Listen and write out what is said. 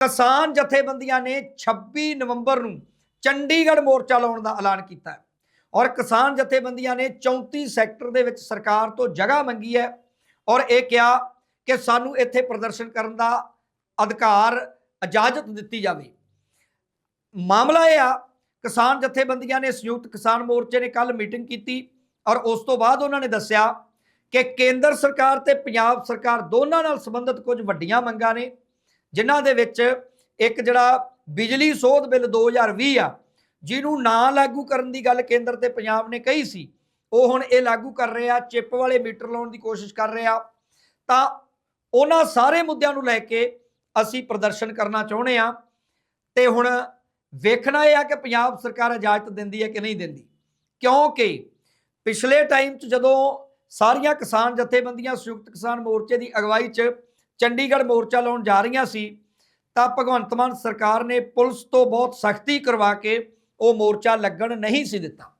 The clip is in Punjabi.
ਕਿਸਾਨ ਜਥੇਬੰਦੀਆਂ ਨੇ 26 ਨਵੰਬਰ ਨੂੰ ਚੰਡੀਗੜ੍ਹ ਮੋਰਚਾ ਲਾਉਣ ਦਾ ਐਲਾਨ ਕੀਤਾ ਹੈ। ਔਰ ਕਿਸਾਨ ਜਥੇਬੰਦੀਆਂ ਨੇ 34 ਸੈਕਟਰ ਦੇ ਵਿੱਚ ਸਰਕਾਰ ਤੋਂ ਜਗ੍ਹਾ ਮੰਗੀ ਹੈ ਔਰ ਇਹ ਕਿਹਾ ਕਿ ਸਾਨੂੰ ਇੱਥੇ ਪ੍ਰਦਰਸ਼ਨ ਕਰਨ ਦਾ ਅਧਿਕਾਰ, ਇਜਾਜ਼ਤ ਦਿੱਤੀ ਜਾਵੇ। ਮਾਮਲਾ ਇਹ ਆ, ਕਿਸਾਨ ਜਥੇਬੰਦੀਆਂ ਨੇ ਸੰਯੁਕਤ ਕਿਸਾਨ ਮੋਰਚੇ ਨੇ ਕੱਲ ਮੀਟਿੰਗ ਕੀਤੀ ਔਰ ਉਸ ਤੋਂ ਬਾਅਦ ਉਹਨਾਂ ਨੇ ਦੱਸਿਆ ਕਿ ਕੇਂਦਰ ਸਰਕਾਰ ਤੇ ਪੰਜਾਬ ਸਰਕਾਰ ਦੋਨਾਂ ਨਾਲ ਸੰਬੰਧਿਤ ਕੁਝ ਵੱਡੀਆਂ ਮੰਗਾਂ ਨੇ। ਜਿਨ੍ਹਾਂ ਦੇ ਵਿੱਚ ਇੱਕ ਜਿਹੜਾ ਬਿਜਲੀ ਸੋਧ ਬਿੱਲ 2020 ਆ, ਜਿਹਨੂੰ ਨਾ ਲਾਗੂ ਕਰਨ ਦੀ ਗੱਲ ਕੇਂਦਰ ਤੇ ਪੰਜਾਬ ਨੇ ਕਹੀ ਸੀ, ਉਹ ਹੁਣ ਇਹ ਲਾਗੂ ਕਰ ਰਿਹਾ ਚਿੱਪ ਵਾਲੇ ਮੀਟਰ ਲਾਉਣ ਦੀ ਕੋਸ਼ਿਸ਼ ਕਰ ਰਿਹਾ ਤਾਂ ਉਹਨਾਂ ਸਾਰੇ ਮੁੱਦਿਆਂ ਨੂੰ ਲੈ ਕੇ ਅਸੀਂ ਪ੍ਰਦਰਸ਼ਨ ਕਰਨਾ ਚਾਹੁੰਦੇ ਆ ਤੇ ਹੁਣ ਵੇਖਣਾ ਇਹ ਆ ਕਿ ਪੰਜਾਬ ਸਰਕਾਰ ਇਜਾਜ਼ਤ ਦਿੰਦੀ ਹੈ ਕਿ ਨਹੀਂ ਦਿੰਦੀ। ਕਿਉਂਕਿ ਪਿਛਲੇ ਟਾਈਮ 'ਚ ਜਦੋਂ ਸਾਰੀਆਂ ਕਿਸਾਨ ਜਥੇਬੰਦੀਆਂ, ਸੰਯੁਕਤ ਕਿਸਾਨ ਮੋਰਚੇ ਦੀ ਅਗਵਾਈ 'ਚ ਚੰਡੀਗੜ੍ਹ ਮੋਰਚਾ ਲਾਉਣ ਜਾ ਰਹੀਆਂ ਸੀ, ਤਾਂ ਭਗਵੰਤ ਮਾਨ ਸਰਕਾਰ ਨੇ ਪੁਲਿਸ ਤੋਂ ਬਹੁਤ ਸਖਤੀ ਕਰਵਾ ਕੇ ਉਹ ਮੋਰਚਾ ਲੱਗਣ ਨਹੀਂ ਸੀ ਦਿੱਤਾ।